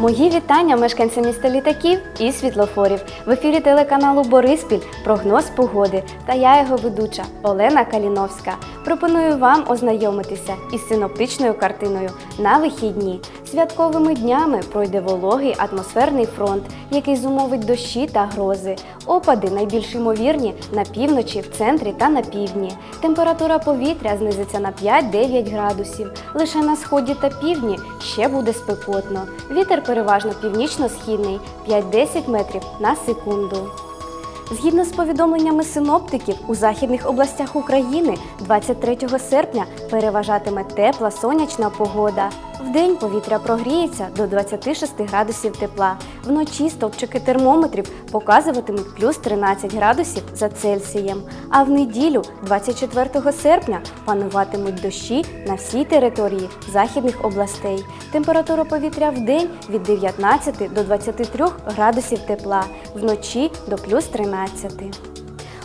Мої вітання мешканцям міста літаків і світлофорів. В ефірі телеканалу Бориспіль прогноз погоди та я його ведуча Олена Каліновська. Пропоную вам ознайомитися із синоптичною картиною на вихідні. Святковими днями пройде вологий атмосферний фронт, який зумовить дощі та грози. Опади найбільш ймовірні на півночі, в центрі та на півдні. Температура повітря знизиться на 5-9 градусів. Лише на сході та півдні ще буде спекотно. Вітер переважно північно-східний 5-10 метрів на секунду. Згідно з повідомленнями синоптиків, у західних областях України 23 серпня переважатиме тепла сонячна погода. Вдень повітря прогріється до 26 градусів тепла. Вночі стовпчики термометрів показуватимуть плюс 13 градусів за Цельсієм. А в неділю, 24 серпня, пануватимуть дощі на всій території західних областей. Температура повітря в день від 19 до 23 градусів тепла, вночі до плюс 13.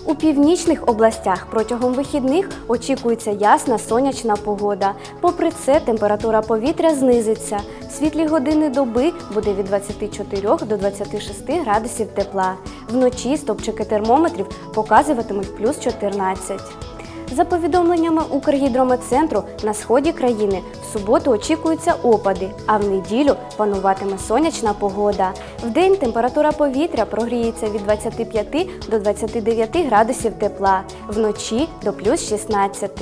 У північних областях протягом вихідних очікується ясна сонячна погода. Попри це, температура повітря знизиться. В світлі години доби буде від 24 до 26 градусів тепла. Вночі стопчики термометрів показуватимуть плюс 14. За повідомленнями Укргідрометцентру, на сході країни в суботу очікуються опади, а в неділю пануватиме сонячна погода. Вдень температура повітря прогріється від 25 до 29 градусів тепла, вночі до плюс 16.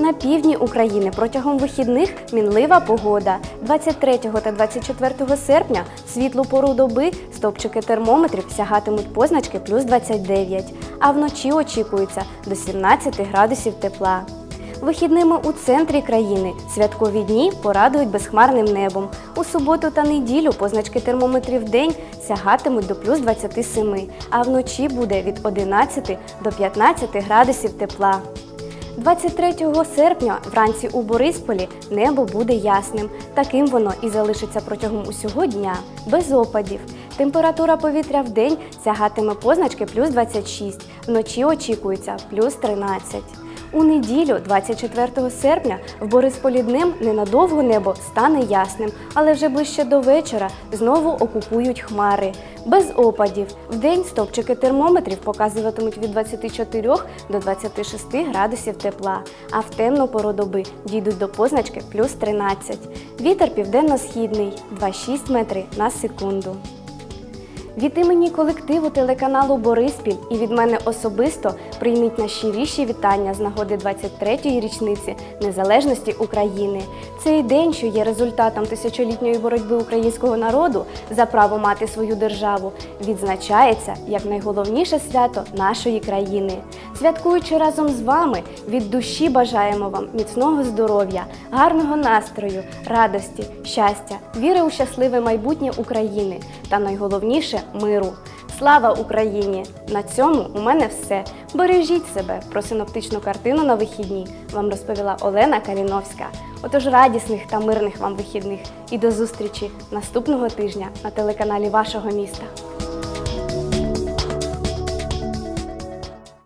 На півдні України протягом вихідних мінлива погода. 23 та 24 серпня в світлу пору доби стопчики термометрів сягатимуть позначки плюс 29, а вночі очікується до 17 градусів тепла. Вихідними у центрі країни святкові дні порадують безхмарним небом. У суботу та неділю позначки термометрів день сягатимуть до плюс 27, а вночі буде від 11 до 15 градусів тепла. 23 серпня вранці у Борисполі небо буде ясним. Таким воно і залишиться протягом усього дня, без опадів. Температура повітря в день сягатиме позначки плюс 26, вночі очікується плюс 13. У неділю, 24 серпня, в Борисполі днем ненадовго небо стане ясним, але вже ближче до вечора знову окупують хмари. Без опадів. Вдень стовпчики термометрів показуватимуть від 24 до 26 градусів тепла, а в темну пору доби дійдуть до позначки плюс 13. Вітер південно-східний 2,6 метри на секунду. Від імені колективу телеканалу Бориспіль і від мене особисто прийміть найщиріші вітання з нагоди 23-ї річниці незалежності України. Цей день, що є результатом тисячолітньої боротьби українського народу за право мати свою державу, відзначається як найголовніше свято нашої країни. Святкуючи разом з вами, від душі бажаємо вам міцного здоров'я, гарного настрою, радості, щастя, віри у щасливе майбутнє України та найголовніше миру. Слава Україні! На цьому у мене все. Бережіть себе про синоптичну картину на вихідні. Вам розповіла Олена Каліновська. Отож радісних та мирних вам вихідних і до зустрічі наступного тижня на телеканалі вашого міста.